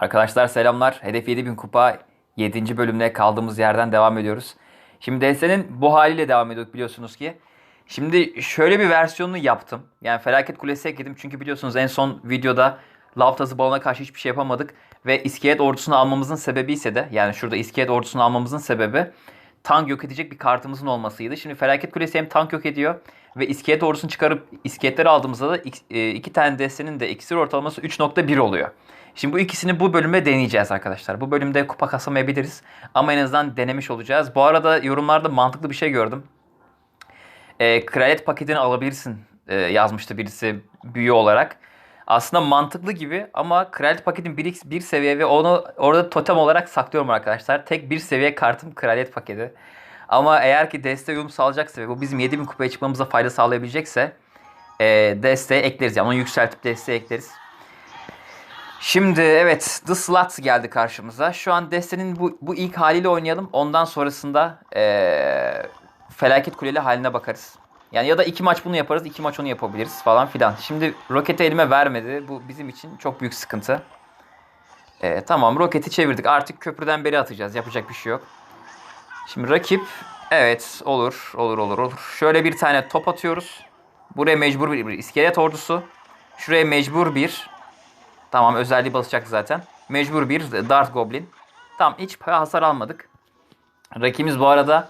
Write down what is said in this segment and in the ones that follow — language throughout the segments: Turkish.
Arkadaşlar selamlar. Hedef 7000 kupa 7. bölümde kaldığımız yerden devam ediyoruz. Şimdi DS'nin bu haliyle devam ediyorduk biliyorsunuz ki. Şimdi şöyle bir versiyonunu yaptım. Yani felaket kulesi ekledim. Çünkü biliyorsunuz en son videoda lav tazı balona karşı hiçbir şey yapamadık. Ve iskelet ordusunu almamızın sebebi ise de yani şurada iskelet ordusunu almamızın sebebi tank yok edecek bir kartımızın olmasıydı. Şimdi felaket kulesi hem tank yok ediyor ve iskelet ordusunu çıkarıp iskeletleri aldığımızda da ik- e, iki tane destenin de iksir ortalaması 3.1 oluyor. Şimdi bu ikisini bu bölüme deneyeceğiz arkadaşlar. Bu bölümde kupa kasamayabiliriz ama en azından denemiş olacağız. Bu arada yorumlarda mantıklı bir şey gördüm. E, kraliyet paketini alabilirsin e, yazmıştı birisi büyü olarak. Aslında mantıklı gibi ama kraliyet paketin bir, bir seviye ve onu orada totem olarak saklıyorum arkadaşlar. Tek bir seviye kartım kraliyet paketi. Ama eğer ki desteğe uyum sağlayacaksa ve bu bizim 7000 kupaya çıkmamıza fayda sağlayabilecekse e, desteğe ekleriz. Yani onu yükseltip desteğe ekleriz. Şimdi evet The Slut geldi karşımıza. Şu an destenin bu, bu ilk haliyle oynayalım. Ondan sonrasında eee, felaket kuleli haline bakarız. Yani ya da iki maç bunu yaparız, iki maç onu yapabiliriz falan filan. Şimdi roketi elime vermedi. Bu bizim için çok büyük sıkıntı. Eee, tamam roketi çevirdik. Artık köprüden beri atacağız. Yapacak bir şey yok. Şimdi rakip evet olur olur olur olur. Şöyle bir tane top atıyoruz. Buraya mecbur bir, bir iskelet ordusu. Şuraya mecbur bir Tamam özelliği basacak zaten. Mecbur bir Dart Goblin. Tamam hiç hasar almadık. Rakibimiz bu arada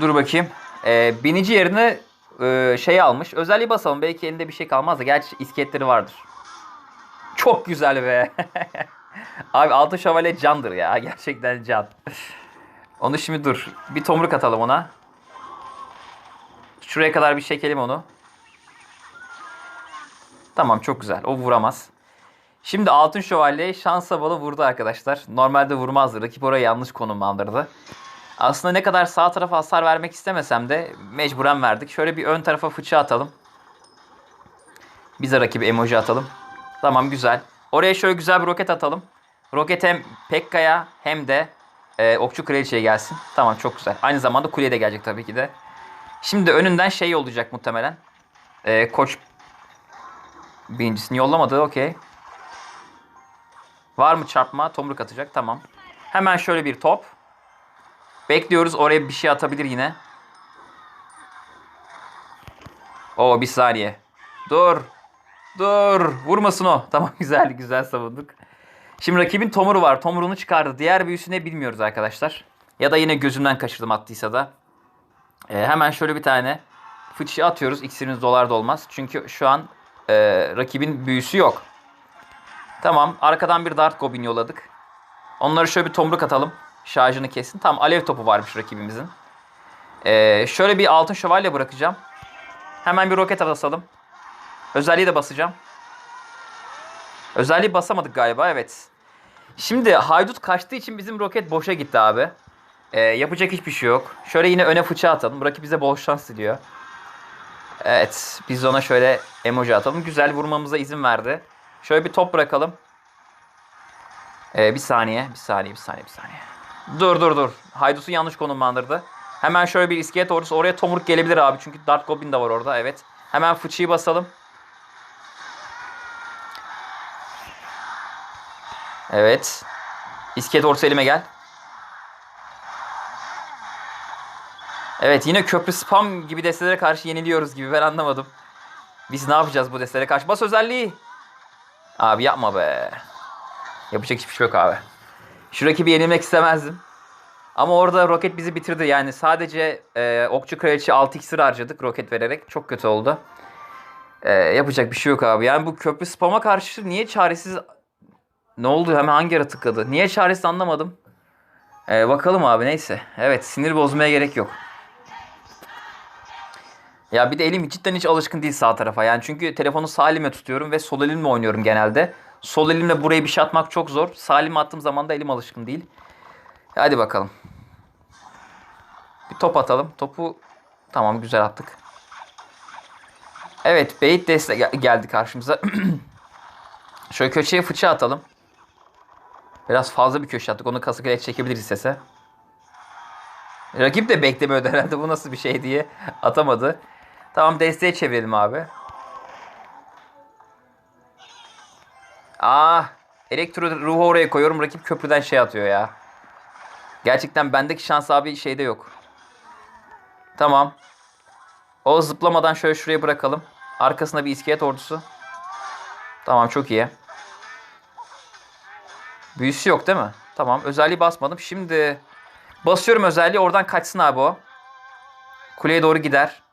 Dur bakayım. Ee, binici yerine e, şey almış. Özelliği basalım. Belki elinde bir şey kalmaz da. Gerçi iskeletleri vardır. Çok güzel be. Abi altın şövalye candır ya. Gerçekten can. Onu şimdi dur. Bir tomruk atalım ona. Şuraya kadar bir çekelim onu. Tamam çok güzel. O vuramaz. Şimdi Altın Şövalye şansa balı vurdu arkadaşlar. Normalde vurmazdı. Rakip oraya yanlış konumlandırdı. Aslında ne kadar sağ tarafa hasar vermek istemesem de mecburen verdik. Şöyle bir ön tarafa fıçı atalım. Bize rakibi emoji atalım. Tamam güzel. Oraya şöyle güzel bir roket atalım. Roket hem Pekka'ya hem de e, Okçu Kraliçe'ye gelsin. Tamam çok güzel. Aynı zamanda kuleye de gelecek tabii ki de. Şimdi önünden şey olacak muhtemelen. E, Koç Birincisini yollamadı okey. Var mı çarpma? Tomruk atacak tamam. Hemen şöyle bir top. Bekliyoruz oraya bir şey atabilir yine. Oo bir saniye. Dur. Dur. Vurmasın o. Tamam güzel güzel savunduk. Şimdi rakibin Tomur'u var. Tomur'unu çıkardı. Diğer büyüsü ne bilmiyoruz arkadaşlar. Ya da yine gözümden kaçırdım attıysa da. Ee, hemen şöyle bir tane fıçı atıyoruz. İksiriniz dolar da olmaz. Çünkü şu an e, rakibin büyüsü yok. Tamam. Arkadan bir dart goblin yolladık. Onları şöyle bir tomruk atalım. Şarjını kesin. Tamam. Alev topu varmış rakibimizin. Ee, şöyle bir altın şövalye bırakacağım. Hemen bir roket atalım. Özelliği de basacağım. Özelliği basamadık galiba. Evet. Şimdi haydut kaçtığı için bizim roket boşa gitti abi. Ee, yapacak hiçbir şey yok. Şöyle yine öne fıça atalım. Rakip bize bol şans diliyor. Evet. Biz ona şöyle emoji atalım. Güzel vurmamıza izin verdi. Şöyle bir top bırakalım. Ee, bir saniye. Bir saniye. Bir saniye. Bir saniye. Dur dur dur. Haydut'u yanlış konumlandırdı. Hemen şöyle bir iskelet ordusu. Oraya tomruk gelebilir abi. Çünkü Dart Goblin de var orada. Evet. Hemen fıçıyı basalım. Evet. İskelet orta elime gel. Evet yine köprü spam gibi destelere karşı yeniliyoruz gibi ben anlamadım. Biz ne yapacağız bu destelere karşı? Bas özelliği. Abi yapma be. Yapacak hiçbir şey yok abi. Şu rakibi yenilmek istemezdim. Ama orada roket bizi bitirdi. Yani sadece e, okçu kraliçe 6 iksir harcadık roket vererek. Çok kötü oldu. E, yapacak bir şey yok abi. Yani bu köprü spama karşı niye çaresiz... Ne oldu hemen hangi yere tıkladı? Niye çaresiz anlamadım. E, bakalım abi neyse. Evet sinir bozmaya gerek yok. Ya bir de elim cidden hiç alışkın değil sağ tarafa. Yani çünkü telefonu sağ elime tutuyorum ve sol elimle oynuyorum genelde. Sol elimle buraya bir şey atmak çok zor. Sağ elime attığım zaman da elim alışkın değil. Hadi bakalım. Bir top atalım. Topu tamam güzel attık. Evet Beyt deste gel- geldi karşımıza. Şöyle köşeye fıçı atalım. Biraz fazla bir köşe attık. Onu kasık çekebiliriz istese. Rakip de beklemiyordu herhalde bu nasıl bir şey diye atamadı. Tamam desteğe çevirelim abi. Ah, elektro ruhu oraya koyuyorum. Rakip köprüden şey atıyor ya. Gerçekten bendeki şans abi şeyde yok. Tamam. O zıplamadan şöyle şuraya bırakalım. Arkasında bir iskelet ordusu. Tamam çok iyi. Büyüsü yok değil mi? Tamam özelliği basmadım. Şimdi basıyorum özelliği oradan kaçsın abi o. Kuleye doğru gider.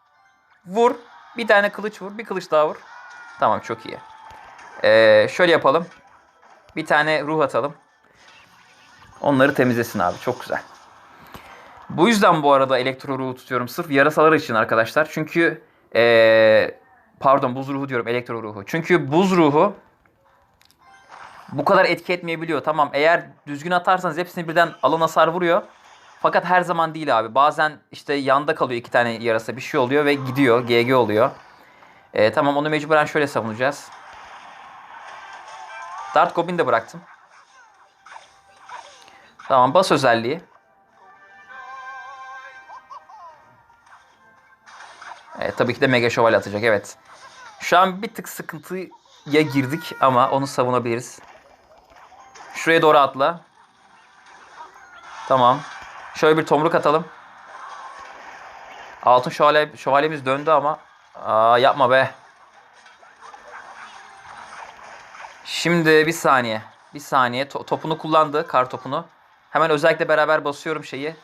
Vur. Bir tane kılıç vur. Bir kılıç daha vur. Tamam çok iyi. Ee, şöyle yapalım. Bir tane ruh atalım. Onları temizlesin abi. Çok güzel. Bu yüzden bu arada elektro ruhu tutuyorum. Sırf yarasalar için arkadaşlar. Çünkü ee, pardon buz ruhu diyorum elektro ruhu. Çünkü buz ruhu bu kadar etki etmeyebiliyor. Tamam eğer düzgün atarsanız hepsini birden alan hasar vuruyor. Fakat her zaman değil abi. Bazen işte yanda kalıyor iki tane yarasa bir şey oluyor ve gidiyor. GG oluyor. Ee, tamam onu mecburen şöyle savunacağız. Dart Goblin de bıraktım. Tamam bas özelliği. Evet, tabii ki de Mega Şövalye atacak evet. Şu an bir tık sıkıntıya girdik ama onu savunabiliriz. Şuraya doğru atla. Tamam. Şöyle bir tomruk atalım. Altın şövalye, şövalyemiz döndü ama. Aa, yapma be. Şimdi bir saniye. Bir saniye. To- topunu kullandı. Kar topunu. Hemen özellikle beraber basıyorum şeyi.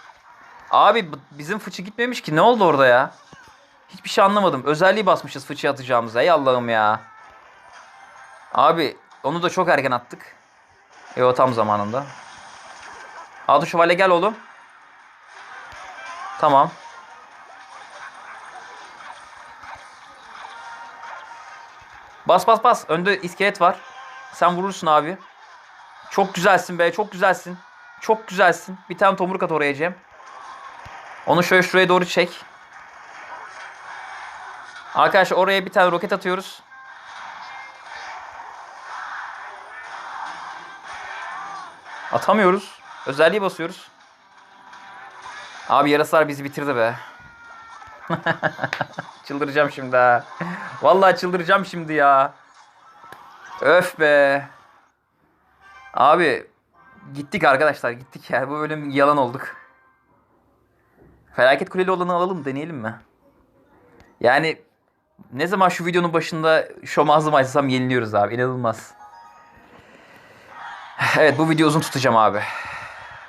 Abi bizim fıçı gitmemiş ki. Ne oldu orada ya? Hiçbir şey anlamadım. Özelliği basmışız fıçı atacağımıza. Ey Allah'ım ya. Abi onu da çok erken attık. E o tam zamanında. Altın şövalye gel oğlum. Tamam. Bas bas bas. Önde iskelet var. Sen vurursun abi. Çok güzelsin be. Çok güzelsin. Çok güzelsin. Bir tane tomruk at oraya Cem. Onu şöyle şuraya doğru çek. Arkadaşlar oraya bir tane roket atıyoruz. Atamıyoruz. Özelliği basıyoruz. Abi yarasalar bizi bitirdi be. çıldıracağım şimdi ha. Vallahi çıldıracağım şimdi ya. Öf be. Abi gittik arkadaşlar gittik ya. Bu bölüm yalan olduk. Felaket kuleli olanı alalım deneyelim mi? Yani ne zaman şu videonun başında şom ağzımı açsam yeniliyoruz abi. İnanılmaz. Evet bu video uzun tutacağım abi.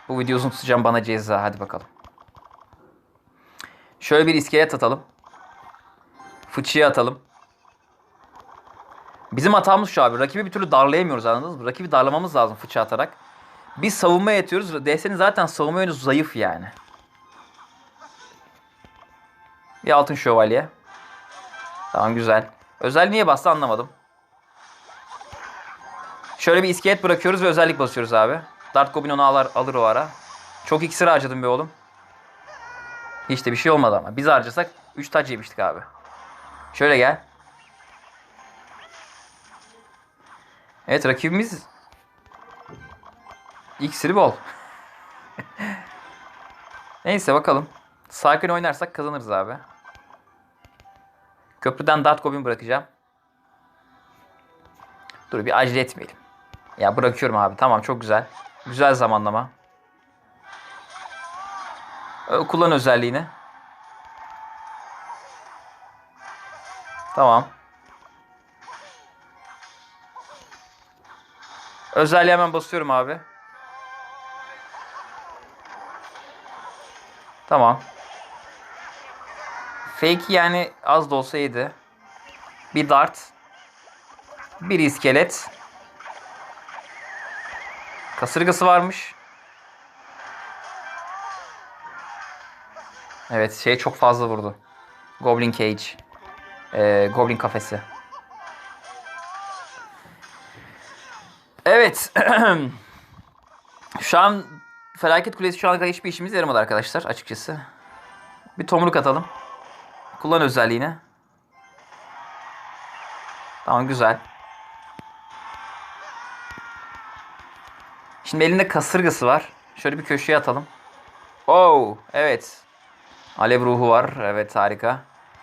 Bu video uzun tutacağım bana ceza. Hadi bakalım. Şöyle bir iskelet atalım. Fıçıya atalım. Bizim hatamız şu abi. Rakibi bir türlü darlayamıyoruz anladınız mı? Rakibi darlamamız lazım fıçı atarak. Biz savunma yatıyoruz. DS'nin zaten savunma yönü zayıf yani. Bir altın şövalye. Tamam güzel. Özel niye bastı anlamadım. Şöyle bir iskelet bırakıyoruz ve özellik basıyoruz abi. Dart Goblin onu alır, alır o ara. Çok iksir harcadım be oğlum. Hiç de bir şey olmadı ama. Biz harcasak 3 taç yemiştik abi. Şöyle gel. Evet rakibimiz iksiri bol. Neyse bakalım. Sakin oynarsak kazanırız abi. Köprüden Dart Goblin bırakacağım. Dur bir acele etmeyelim. Ya bırakıyorum abi. Tamam çok güzel. Güzel zamanlama. Ö, Kullan özelliğini. Tamam. Özelliği hemen basıyorum abi. Tamam. Fake yani az da olsa iyiydi. Bir dart. Bir iskelet. Kasırgası varmış. Evet şey çok fazla vurdu. Goblin Cage. Ee, Goblin kafesi. Evet. şu an Felaket Kulesi şu ana kadar hiçbir işimiz yaramadı arkadaşlar açıkçası. Bir tomruk atalım. Kullan özelliğini. Tamam güzel. Şimdi elinde kasırgası var. Şöyle bir köşeye atalım. Oh evet. Alev ruhu var. Evet harika.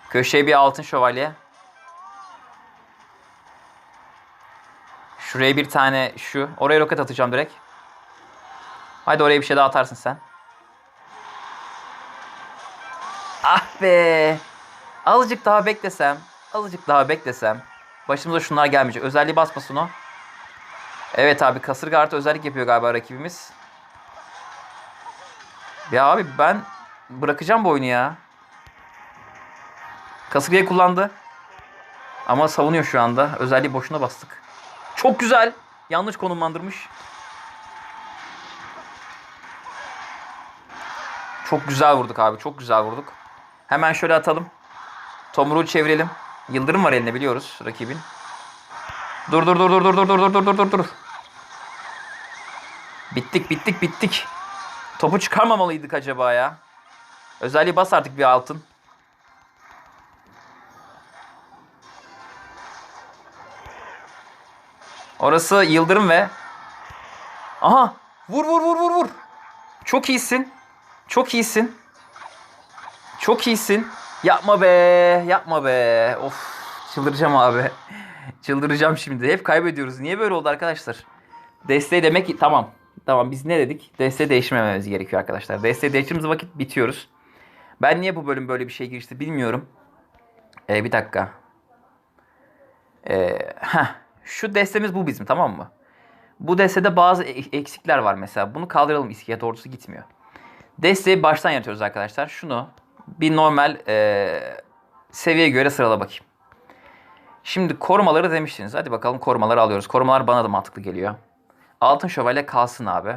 Köşeye bir altın şövalye. Şuraya bir tane şu. Oraya roket atacağım direkt. Haydi oraya bir şey daha atarsın sen. Ah be. Azıcık daha beklesem. Azıcık daha beklesem. Başımıza şunlar gelmeyecek. Özelliği basmasın o. Evet abi kasırga artı özellik yapıyor galiba rakibimiz. Ya abi ben bırakacağım bu oyunu ya. Kasırgayı kullandı. Ama savunuyor şu anda. Özelliği boşuna bastık. Çok güzel. Yanlış konumlandırmış. Çok güzel vurduk abi. Çok güzel vurduk. Hemen şöyle atalım. Tomruğu çevirelim. Yıldırım var elinde biliyoruz rakibin. Dur dur dur dur dur dur dur dur dur dur dur. Bittik bittik bittik. Topu çıkarmamalıydık acaba ya. Özelliği bas artık bir altın. Orası Yıldırım ve... Aha! Vur vur vur vur vur. Çok iyisin. Çok iyisin. Çok iyisin. Yapma be. Yapma be. Of. Çıldıracağım abi. Çıldıracağım şimdi. Hep kaybediyoruz. Niye böyle oldu arkadaşlar? Desteği demek ki tamam. Tamam biz ne dedik? Desteği değiştirmememiz gerekiyor arkadaşlar. Desteği değiştirdiğimiz vakit bitiyoruz. Ben niye bu bölüm böyle bir şey girişti bilmiyorum. Ee, bir dakika. Ee, heh. Şu destemiz bu bizim tamam mı? Bu destede bazı e- eksikler var mesela. Bunu kaldıralım iskelet ordusu gitmiyor. Desteği baştan yaratıyoruz arkadaşlar. Şunu bir normal e, seviyeye göre sırala bakayım. Şimdi korumaları demiştiniz. Hadi bakalım korumaları alıyoruz. Korumalar bana da mantıklı geliyor. Altın şövalye kalsın abi.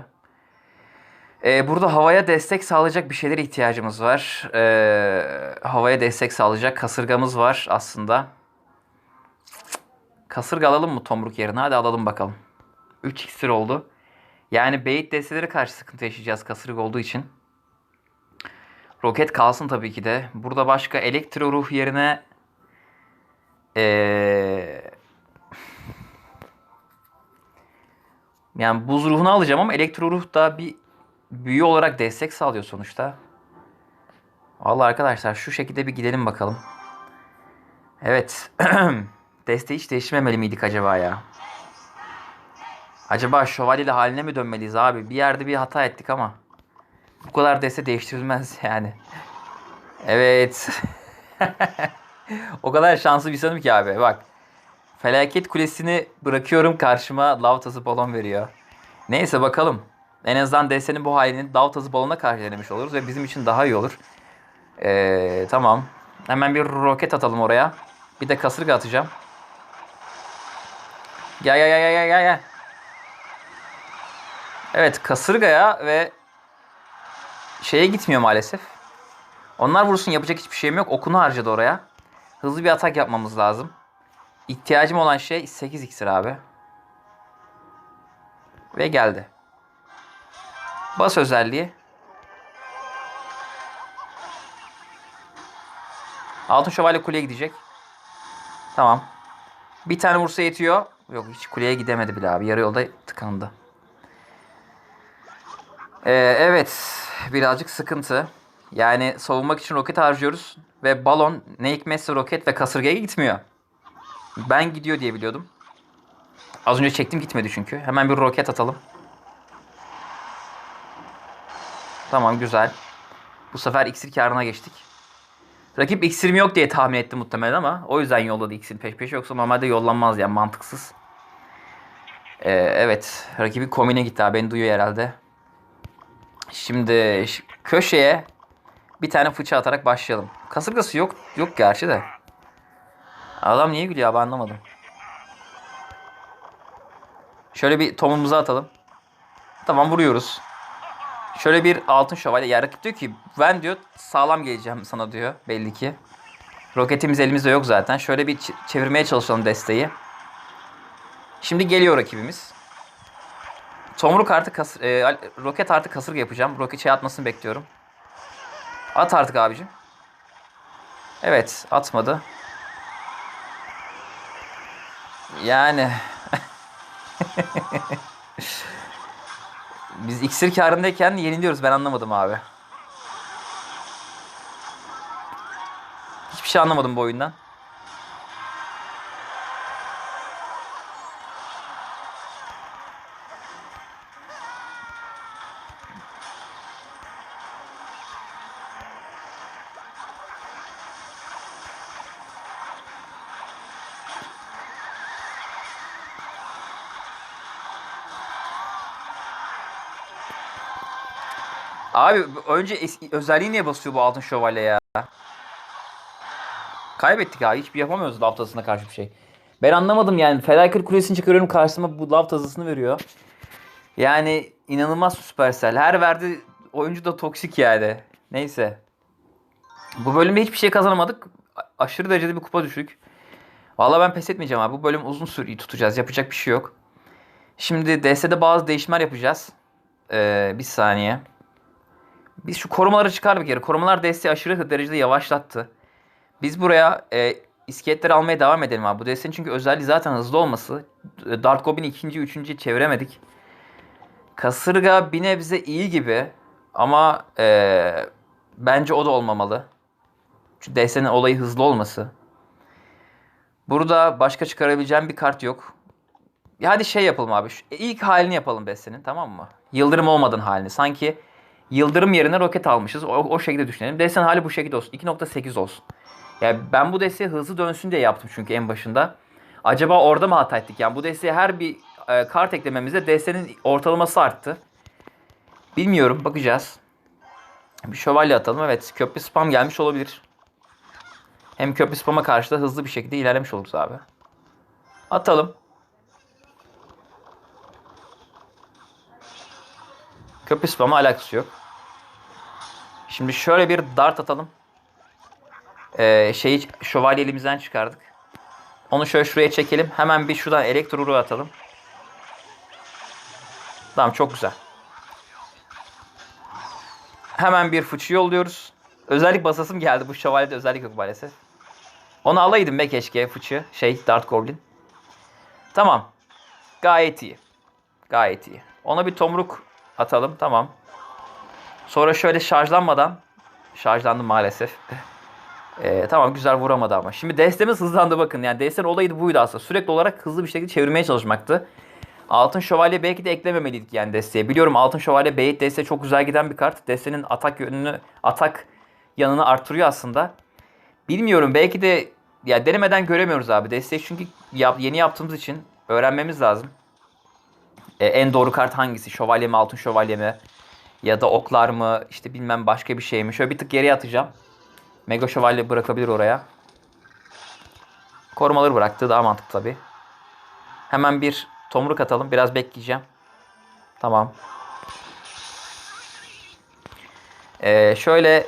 E, burada havaya destek sağlayacak bir şeylere ihtiyacımız var. E, havaya destek sağlayacak kasırgamız var aslında. Kasırga alalım mı tomruk yerine? Hadi alalım bakalım. 3 iksir oldu. Yani beyit desteleri karşı sıkıntı yaşayacağız kasırga olduğu için. Roket kalsın tabii ki de. Burada başka elektro ruh yerine ee, yani buz ruhunu alacağım ama elektro ruh da bir büyü olarak destek sağlıyor sonuçta. Vallahi arkadaşlar şu şekilde bir gidelim bakalım. Evet. Desteği hiç değiştirmemeli miydik acaba ya? Acaba şövalyeli haline mi dönmeliyiz abi? Bir yerde bir hata ettik ama. Bu kadar deste değiştirilmez yani. Evet. o kadar şanslı bir insanım ki abi. Bak. Felaket kulesini bırakıyorum karşıma lav tası balon veriyor. Neyse bakalım. En azından destenin bu halini tası balona karşı denemiş oluruz ve bizim için daha iyi olur. Ee, tamam. Hemen bir roket atalım oraya. Bir de kasırga atacağım. Gel gel gel gel gel gel. Evet kasırgaya ve şeye gitmiyor maalesef. Onlar vursun yapacak hiçbir şeyim yok. Okunu harcadı oraya. Hızlı bir atak yapmamız lazım. İhtiyacım olan şey 8 iksir abi. Ve geldi. Bas özelliği. Altın şövalye kuleye gidecek. Tamam. Bir tane vursa yetiyor. Yok hiç kuleye gidemedi bile abi. Yarı yolda tıkandı. Ee, evet. Birazcık sıkıntı. Yani savunmak için roket harcıyoruz. Ve balon ne hikmetse roket ve kasırgaya gitmiyor. Ben gidiyor diye biliyordum. Az önce çektim gitmedi çünkü. Hemen bir roket atalım. Tamam güzel. Bu sefer iksir karına geçtik. Rakip iksirim yok diye tahmin etti muhtemelen ama o yüzden yolladı iksir peş peşe yoksa normalde yollanmaz yani mantıksız. Ee, evet rakibi komine gitti abi beni duyuyor herhalde. Şimdi köşeye bir tane fıça atarak başlayalım. Kasırgası yok yok gerçi de. Adam niye gülüyor abi anlamadım. Şöyle bir tomumuzu atalım. Tamam vuruyoruz. Şöyle bir altın şövalye. Ya rakip diyor ki ben diyor sağlam geleceğim sana diyor belli ki. Roketimiz elimizde yok zaten. Şöyle bir çevirmeye çalışalım desteği. Şimdi geliyor rakibimiz. Tomruk artı kasır, e, roket artı kasırga yapacağım. Roket şey atmasını bekliyorum. At artık abicim. Evet atmadı. Yani biz iksir karındayken yeniliyoruz ben anlamadım abi. Hiçbir şey anlamadım bu oyundan. Abi önce eski, özelliği niye basıyor bu altın şövalye ya? Kaybettik abi. Hiçbir yapamıyoruz lav tazısına karşı bir şey. Ben anlamadım yani. Felaket kulesini çıkarıyorum karşıma bu lav tazısını veriyor. Yani inanılmaz Supercell. Her verdi oyuncu da toksik yani. Neyse. Bu bölümde hiçbir şey kazanamadık. Aşırı derecede bir kupa düşük. Vallahi ben pes etmeyeceğim abi. Bu bölüm uzun süreyi tutacağız. Yapacak bir şey yok. Şimdi DS'de bazı değişimler yapacağız. Ee, bir saniye. Biz şu korumaları çıkar bir kere. Korumalar desteği aşırı derecede yavaşlattı. Biz buraya e, iskeletleri almaya devam edelim abi. Bu desteğin çünkü özelliği zaten hızlı olması. Dart Goblin'i ikinci, üçüncü çeviremedik. Kasırga bir nebze iyi gibi. Ama e, bence o da olmamalı. Çünkü desteğin olayı hızlı olması. Burada başka çıkarabileceğim bir kart yok. Ya hadi şey yapalım abi. Şu, ilk halini yapalım destenin tamam mı? Yıldırım olmadığın halini. Sanki yıldırım yerine roket almışız. O, o şekilde düşünelim. Desenin hali bu şekilde olsun. 2.8 olsun. Yani ben bu desteği hızlı dönsün diye yaptım çünkü en başında. Acaba orada mı hata ettik? Yani bu desteğe her bir e, kart eklememizde destenin ortalaması arttı. Bilmiyorum. Bakacağız. Bir şövalye atalım. Evet. Köprü spam gelmiş olabilir. Hem köprü spama karşı da hızlı bir şekilde ilerlemiş oluruz abi. Atalım. Köprü spamı alakası yok. Şimdi şöyle bir dart atalım. Ee, şeyi şövalye elimizden çıkardık. Onu şöyle şuraya çekelim. Hemen bir şuradan elektro ruhu atalım. Tamam çok güzel. Hemen bir fıçı yolluyoruz. Özellik basasım geldi. Bu şövalyede özellik yok maalesef. Onu alaydım be keşke fıçı. Şey Dart Goblin. Tamam. Gayet iyi. Gayet iyi. Ona bir tomruk atalım. Tamam. Sonra şöyle şarjlanmadan. Şarjlandı maalesef. Ee, tamam güzel vuramadı ama. Şimdi destemiz hızlandı bakın. Yani destenin olayı buydu aslında. Sürekli olarak hızlı bir şekilde çevirmeye çalışmaktı. Altın Şövalye belki de eklememeliydik yani desteğe. Biliyorum Altın Şövalye Beyit desteğe çok güzel giden bir kart. Destenin atak yönünü, atak yanını arttırıyor aslında. Bilmiyorum belki de ya denemeden göremiyoruz abi. Desteği çünkü yap, yeni yaptığımız için öğrenmemiz lazım. Ee, en doğru kart hangisi? Şövalye mi, Altın Şövalye mi? Ya da oklar mı? İşte bilmem başka bir şey mi? Şöyle bir tık geriye atacağım. Mega Şövalye bırakabilir oraya. Korumaları bıraktı. Daha mantıklı tabii. Hemen bir tomruk atalım. Biraz bekleyeceğim. Tamam. Ee, şöyle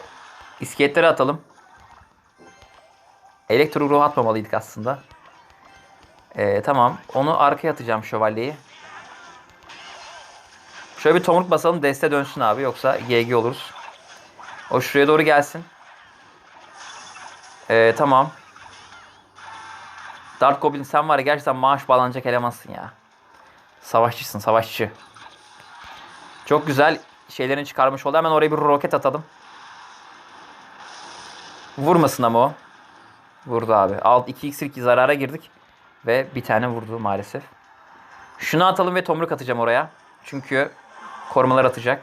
iskeletleri atalım. Elektro ruhu atmamalıydık aslında. Ee, tamam. Onu arkaya atacağım şövalyeyi. Şöyle bir tomruk basalım. Deste dönsün abi. Yoksa GG oluruz. O şuraya doğru gelsin. Ee, tamam. Dark Goblin sen var ya gerçekten maaş bağlanacak elemansın ya. Savaşçısın savaşçı. Çok güzel şeylerini çıkarmış oldu. Hemen oraya bir roket atalım. Vurmasın ama o. Vurdu abi. Alt 2x2 zarara girdik. Ve bir tane vurdu maalesef. Şunu atalım ve tomruk atacağım oraya. Çünkü korumalar atacak.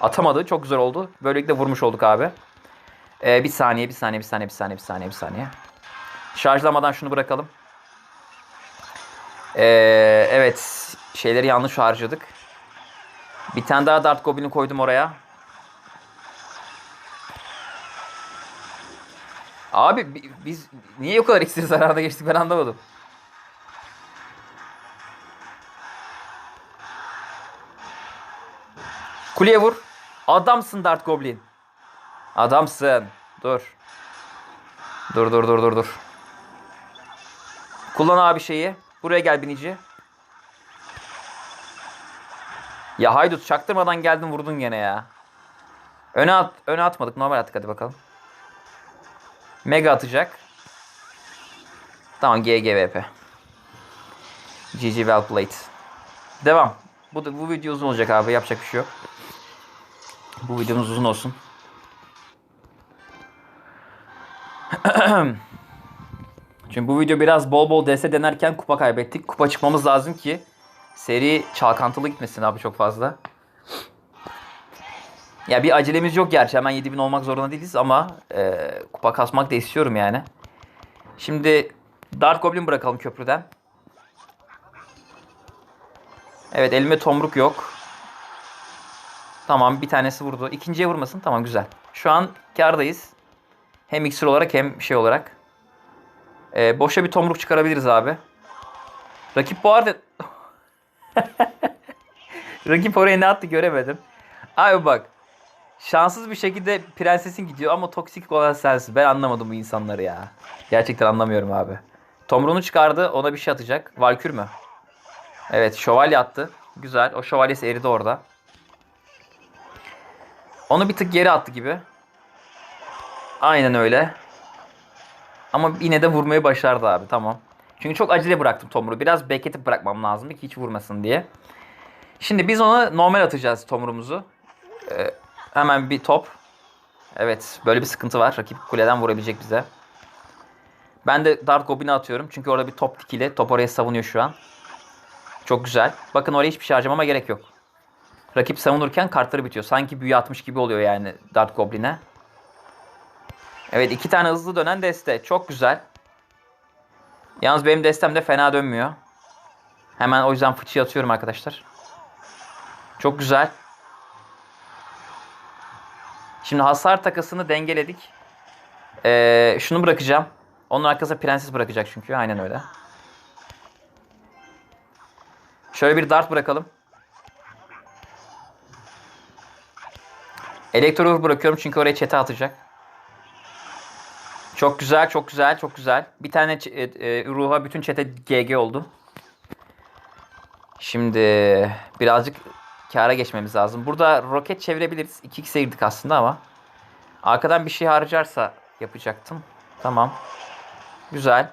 Atamadı. Çok güzel oldu. Böylelikle vurmuş olduk abi. Ee, bir saniye, bir saniye, bir saniye, bir saniye, bir saniye, bir saniye. Şarjlamadan şunu bırakalım. Ee, evet. Şeyleri yanlış harcadık. Bir tane daha Dart Goblin'i koydum oraya. Abi bi- biz niye o kadar iksir zararda geçtik ben anlamadım. Kuleye vur. Adamsın Dart Goblin. Adamsın. Dur. Dur dur dur dur dur. Kullan abi şeyi. Buraya gel binici. Ya haydut çaktırmadan geldin vurdun gene ya. Öne at, öne atmadık normal attık hadi bakalım. Mega atacak. Tamam GGVP. GG well played. Devam. Bu, bu video uzun olacak abi yapacak bir şey yok. Bu videomuz uzun olsun. Çünkü bu video biraz bol bol DS denerken kupa kaybettik. Kupa çıkmamız lazım ki seri çalkantılı gitmesin abi çok fazla. Ya bir acelemiz yok gerçi. Hemen 7000 olmak zorunda değiliz ama e, kupa kasmak da istiyorum yani. Şimdi Dark Goblin bırakalım köprüden. Evet elime tomruk yok. Tamam bir tanesi vurdu. İkinciye vurmasın. Tamam güzel. Şu an kardayız. Hem iksir olarak hem şey olarak. Ee, boşa bir tomruk çıkarabiliriz abi. Rakip bu arada... Rakip oraya ne attı göremedim. Abi bak. Şanssız bir şekilde prensesin gidiyor ama toksik olan sensin. Ben anlamadım bu insanları ya. Gerçekten anlamıyorum abi. Tomruğunu çıkardı. Ona bir şey atacak. Valkür mü? Evet şövalye attı. Güzel. O şövalyesi eridi orada. Onu bir tık geri attı gibi. Aynen öyle. Ama yine de vurmayı başardı abi. Tamam. Çünkü çok acele bıraktım Tomur'u. Biraz bekletip bırakmam lazımdı ki hiç vurmasın diye. Şimdi biz ona normal atacağız Tomur'umuzu. Ee, hemen bir top. Evet. Böyle bir sıkıntı var. Rakip kuleden vurabilecek bize. Ben de Dart Goblin'i atıyorum. Çünkü orada bir top dikili. Top oraya savunuyor şu an. Çok güzel. Bakın oraya hiçbir şey harcamama gerek yok. Rakip savunurken kartları bitiyor. Sanki büyü atmış gibi oluyor yani Dart Goblin'e. Evet iki tane hızlı dönen deste. Çok güzel. Yalnız benim destem de fena dönmüyor. Hemen o yüzden fıçıyı atıyorum arkadaşlar. Çok güzel. Şimdi hasar takasını dengeledik. Ee, şunu bırakacağım. Onun arkasına prenses bırakacak çünkü. Aynen öyle. Şöyle bir dart bırakalım. Elektro bırakıyorum çünkü oraya çete atacak. Çok güzel, çok güzel, çok güzel. Bir tane e, e, ruha bütün çete GG oldu. Şimdi birazcık kâra geçmemiz lazım. Burada roket çevirebiliriz. 2x'e girdik aslında ama. Arkadan bir şey harcarsa yapacaktım. Tamam. Güzel.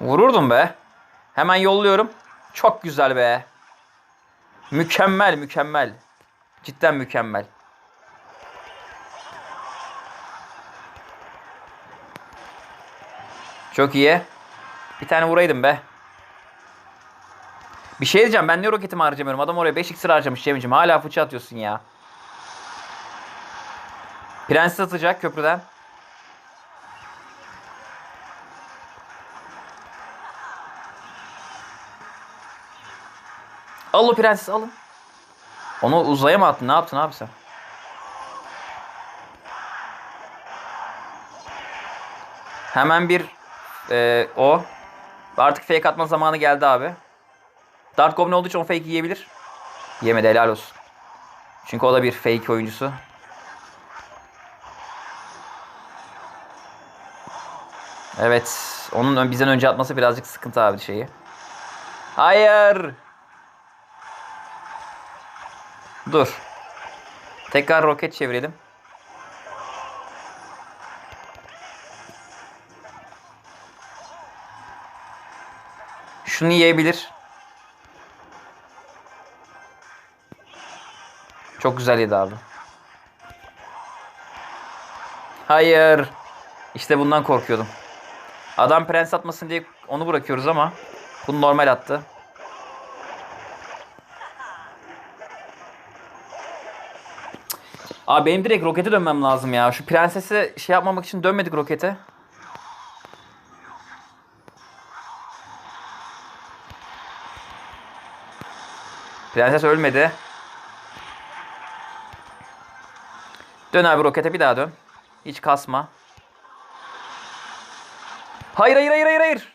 Vururdum be. Hemen yolluyorum. Çok güzel be. Mükemmel, mükemmel. Cidden mükemmel. Çok iyi. Bir tane vuraydım be. Bir şey diyeceğim. Ben niye roketimi harcamıyorum? Adam oraya 5 iksir harcamış Cem'ciğim. Hala fıçı atıyorsun ya. Prenses atacak köprüden. Al o prenses alın. Onu uzaya mı attın? Ne yaptın abi sen? Hemen bir e, o. Artık fake atma zamanı geldi abi. Dart Goblin olduğu için o fake yiyebilir. Yemedi helal olsun. Çünkü o da bir fake oyuncusu. Evet. Onun bizden önce atması birazcık sıkıntı abi şeyi. Hayır. Dur. Tekrar roket çevirelim. Şunu yiyebilir. Çok güzel yedi abi. Hayır. İşte bundan korkuyordum. Adam prens atmasın diye onu bırakıyoruz ama bunu normal attı. Abi benim direkt rokete dönmem lazım ya. Şu prensesi şey yapmamak için dönmedik rokete. Prenses ölmedi. Dön abi rokete bir daha dön. Hiç kasma. Hayır hayır hayır hayır hayır.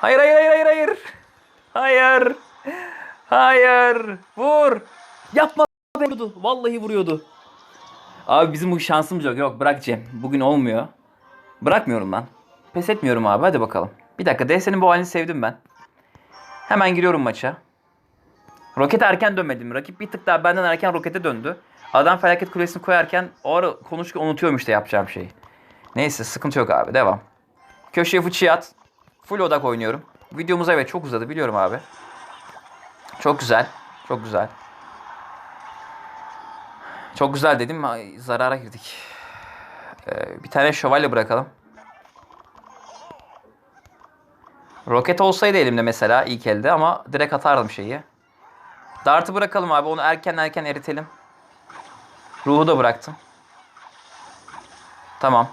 Hayır hayır hayır hayır hayır. Hayır. Hayır. Vur. Yapma vuruyordu. Vallahi vuruyordu. Abi bizim bu şansımız yok. Yok bırak Cem. Bugün olmuyor. Bırakmıyorum ben. Pes etmiyorum abi. Hadi bakalım. Bir dakika. DS'nin bu halini sevdim ben. Hemen giriyorum maça. Roket erken dönmedim. Rakip bir tık daha benden erken rokete döndü. Adam felaket kulesini koyarken o ara konuşurken unutuyorum işte yapacağım şeyi. Neyse sıkıntı yok abi. Devam. Köşeye fıçıyı at. Full odak oynuyorum. Videomuz evet çok uzadı biliyorum abi. Çok güzel. Çok güzel. Çok güzel dedim. Zarara girdik. Ee, bir tane şövalye bırakalım. Roket olsaydı elimde mesela ilk elde ama direkt atardım şeyi. Dart'ı bırakalım abi. Onu erken erken eritelim. Ruhu da bıraktım. Tamam.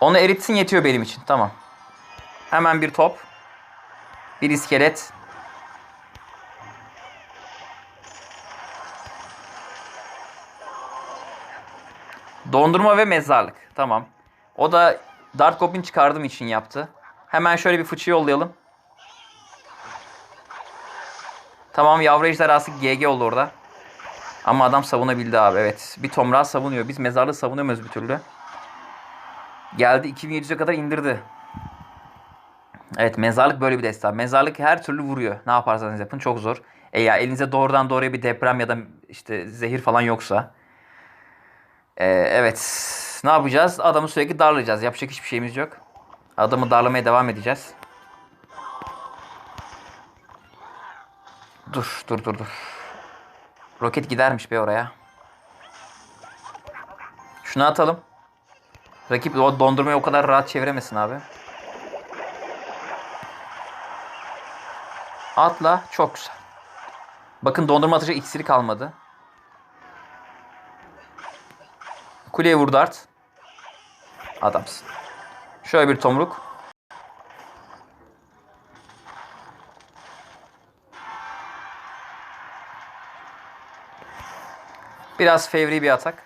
Onu eritsin yetiyor benim için. Tamam. Hemen bir top. Bir iskelet. Dondurma ve mezarlık. Tamam. O da Dart Goblin çıkardığım için yaptı. Hemen şöyle bir fıçı yollayalım. Tamam yavru ejderhası GG oldu orada. Ama adam savunabildi abi evet. Bir tomrağı savunuyor. Biz mezarlığı savunamıyoruz bir türlü. Geldi 2700'e kadar indirdi. Evet mezarlık böyle bir destan. Mezarlık her türlü vuruyor. Ne yaparsanız yapın çok zor. E ya elinize doğrudan doğruya bir deprem ya da işte zehir falan yoksa. Ee, evet. Ne yapacağız? Adamı sürekli darlayacağız. Yapacak hiçbir şeyimiz yok. Adamı darlamaya devam edeceğiz. Dur dur dur dur. Roket gidermiş be oraya. Şunu atalım. Rakip o dondurmayı o kadar rahat çeviremesin abi. Atla. Çok güzel. Bakın dondurma atacak iksiri kalmadı. Kuleye vur dart. Adamsın. Şöyle bir tomruk. Biraz fevri bir atak.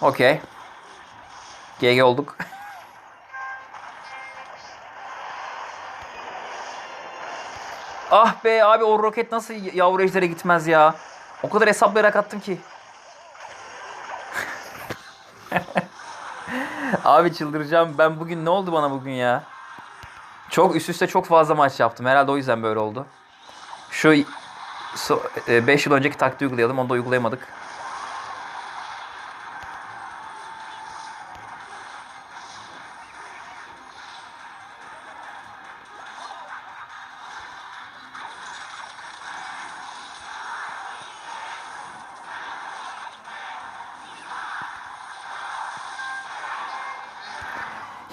Okey. GG olduk. Ah be abi o roket nasıl yavru ejdere gitmez ya. O kadar hesaplayarak attım ki. abi çıldıracağım. Ben bugün ne oldu bana bugün ya? Çok üst üste çok fazla maç yaptım. Herhalde o yüzden böyle oldu. Şu 5 yıl önceki taktiği uygulayalım. Onu da uygulayamadık.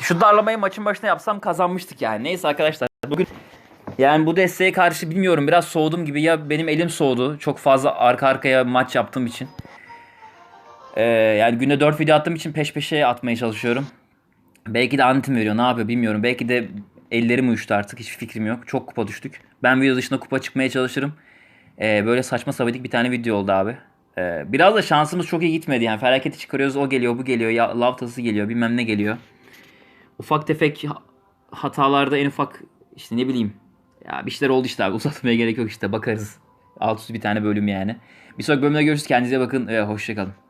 Şu darlamayı maçın başına yapsam kazanmıştık yani. Neyse arkadaşlar bugün yani bu desteğe karşı bilmiyorum biraz soğudum gibi ya benim elim soğudu. Çok fazla arka arkaya maç yaptığım için. Ee, yani günde 4 video attığım için peş peşe atmaya çalışıyorum. Belki de antim veriyor ne yapıyor bilmiyorum. Belki de ellerim uyuştu artık hiçbir fikrim yok. Çok kupa düştük. Ben video dışında kupa çıkmaya çalışırım. Ee, böyle saçma sabadik bir tane video oldu abi. Ee, biraz da şansımız çok iyi gitmedi yani. Felaketi çıkarıyoruz o geliyor bu geliyor. Ya, lav geliyor bilmem ne geliyor. Ufak tefek hatalarda en ufak işte ne bileyim ya bir şeyler oldu işte abi uzatmaya gerek yok işte bakarız. Alt üstü bir tane bölüm yani. Bir sonraki bölümde görüşürüz. Kendinize bakın ve hoşçakalın.